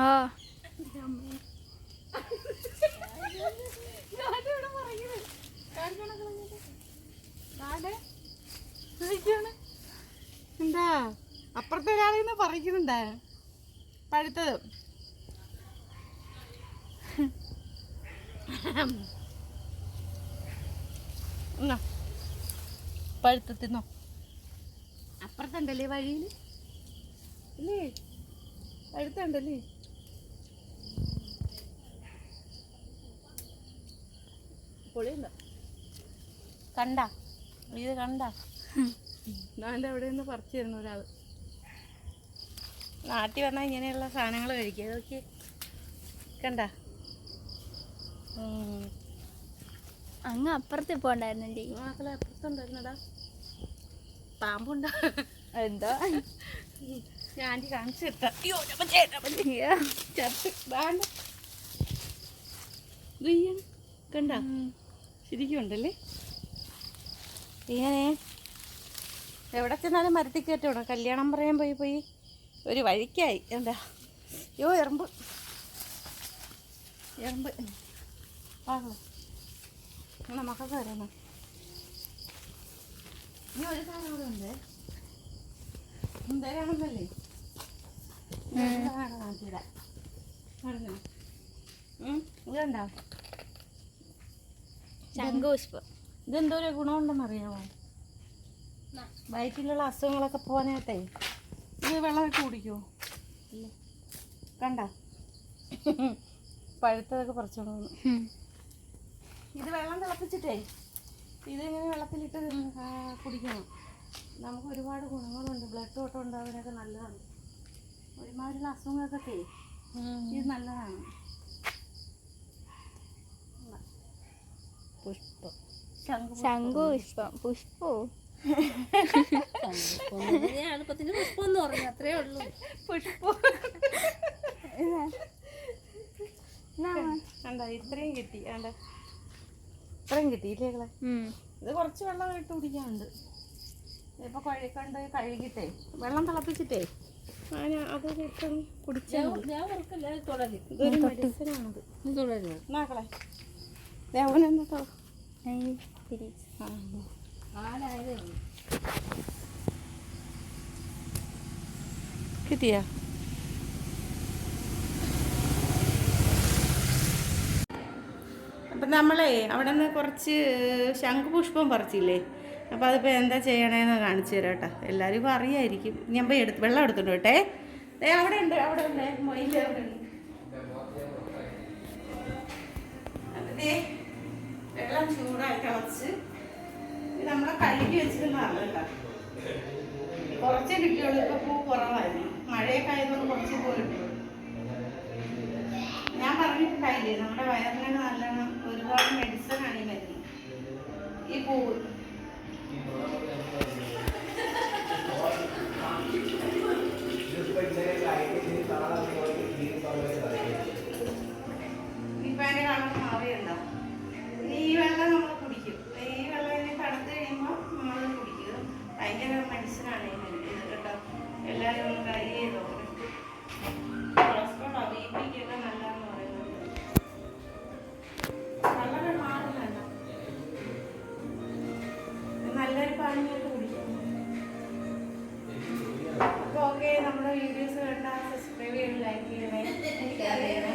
ആ. എന്താ? അപ്പുറത്തെ ഒരാളിന്ന് പറയുന്നുണ്ടാ പഴുത്തത്. പഴുത്ത തിന്നോ. അപ്പുറത്തുണ്ടല്ലേ വഴിയിൽ അല്ലേ പഴുത്തുണ്ടല്ലേ പൊളിയുണ്ടോ കണ്ട? ഇത് കണ്ട? നാന്റെ അവിടെ നിന്ന് പറിച്ചു തരുന്ന ഒരാൾ നാട്ടിൽ വന്നാൽ ഇങ്ങനെയുള്ള സാധനങ്ങൾ കഴിക്കുക. അതൊക്കെ കണ്ട? അങ്ങ് അപ്പുറത്ത് പോണ്ടായിരുന്നല്ലേ? മക്കളെ അപ്പുറത്തുണ്ടായിരുന്നടാ. പാമ്പുണ്ടോ? എന്താ? ഞാൻ കാണിച്ചു തരാം. അയ്യോ ചേട്ടാ കണ്ട? ശരിക്കും ഉണ്ടല്ലേ ഇങ്ങനെ. എവിടെ ചെന്നാലും മരത്തിൽ കയറ്റണം. കല്യാണം പറയാൻ പോയി പോയി. ഒരു വഴിക്കായി. എന്താ? അയ്യോ എറുമ്പ്. എറുമ്പ്. ആ മക്കൾക്ക് വരണം ഇനി ഒരു സാധനം കൂടെ ഉണ്ട്. നടന്നോ ഇതുണ്ടോ ശംഖുപുഷ്പം. ഇതെന്തോ ഒരു ഗുണമുണ്ടെന്ന് അറിയാമോ വയറ്റിലുള്ള അസുഖങ്ങളൊക്കെ പോകാനായിട്ടേ ഇത് വെള്ളമൊക്കെ കുടിക്കുമോ കണ്ട? പഴുത്തതൊക്കെ പറിച്ചോളൂ ഇത് വെള്ളം തിളപ്പിച്ചിട്ടേ ഇതിങ്ങനെ വെള്ളത്തിലിട്ട് കുടിക്കണം. നമുക്ക് ഒരുപാട് ഗുണങ്ങളുണ്ട്. ബ്ലഡ് ഓട്ടം ഉണ്ടാവാനൊക്കെ നല്ലതാണ്. ഒരുമാതിരി അസുഖങ്ങൾക്കൊക്കെ ഇത് നല്ലതാണ്. പുഷ്പം. ശംഖു ശംഖുപുഷ്പം. പുഷ്പോ? എളുപ്പത്തിന് പുഷ്പം എന്ന് പറഞ്ഞു അത്രേ ഉള്ളൂ. പുഷ്പം. കണ്ട ഇത്രയും കിട്ടി. കണ്ട? ഇത്രയും കിട്ടിയില്ലേ ഇത് കുറച്ച് വെള്ളം ഇട്ട് കുടിക്കാനുണ്ട്. ഇപ്പൊ കഴുകണ്ട് കഴുകിട്ടേ വെള്ളം തിളപ്പിച്ചിട്ടേ. ഞാൻ അത് ഇട്ട് കുടിച്ചാൽ ഇതൊരു തുടരും നോക്കളെ ദേവനെന്താ അതിന് തിരിച്ച്. കിട്ടിയാ അപ്പം നമ്മളേ അവിടെ നിന്ന് കുറച്ച് ശംഖുപുഷ്പം പറിച്ചില്ലേ? അപ്പോൾ അതിപ്പോൾ എന്താ ചെയ്യണേന്ന് കാണിച്ചു തരാം കേട്ടോ. എല്ലാവരും ഇപ്പോൾ അറിയായിരിക്കും. ഞാൻ പോയി എടുത്ത് വെള്ളം എടുത്തോണ്ട് വിട്ടെ ദേ അവിടെ ഉണ്ട് അവിടെ ഉണ്ട്. മൊയിൽ അവിടെ ഉണ്ട്. ചൂടായി തിളച്ച് നമ്മളെ കഴുകി വെച്ചിരുന്നതാണ് കേട്ടോ. കുറച്ചേ കിട്ടിയുള്ളൂ ഇപ്പൊ പൂ കുറവായിരുന്നു. മഴയൊക്കെ ആയതുകൊണ്ട് കുറച്ച് പൂ ഞാൻ പറഞ്ഞിട്ടുണ്ടായില്ലേ നമ്മുടെ വയറിനൊക്കെ നല്ലോണം ഒരുപാട് മെഡിസിൻ ആണ് ഈ ഈ പൂവ് ഇപ്പൊ അതിന്റെ കളർ മാറിയുണ്ടോ ഈ വെള്ളം നമ്മൾ കുടിക്കും. ഈ വെള്ളം ഇനി തണുത്ത് കഴിയുമ്പോൾ നമ്മൾ കുടിക്കും. ഭയങ്കര മെഡിസിനാണ് ഇത് കേട്ടോ. എല്ലാവരും ഒന്ന് ട്രൈ ചെയ്ത് ബി പറയുന്നത്. നല്ലൊരു നമ്മുടെ വീഡിയോസ് കണ്ടാൽ സബ്സ്ക്രൈബ് ചെയ്ത് ലൈക്ക് ചെയ്യണേ. അറിയണേ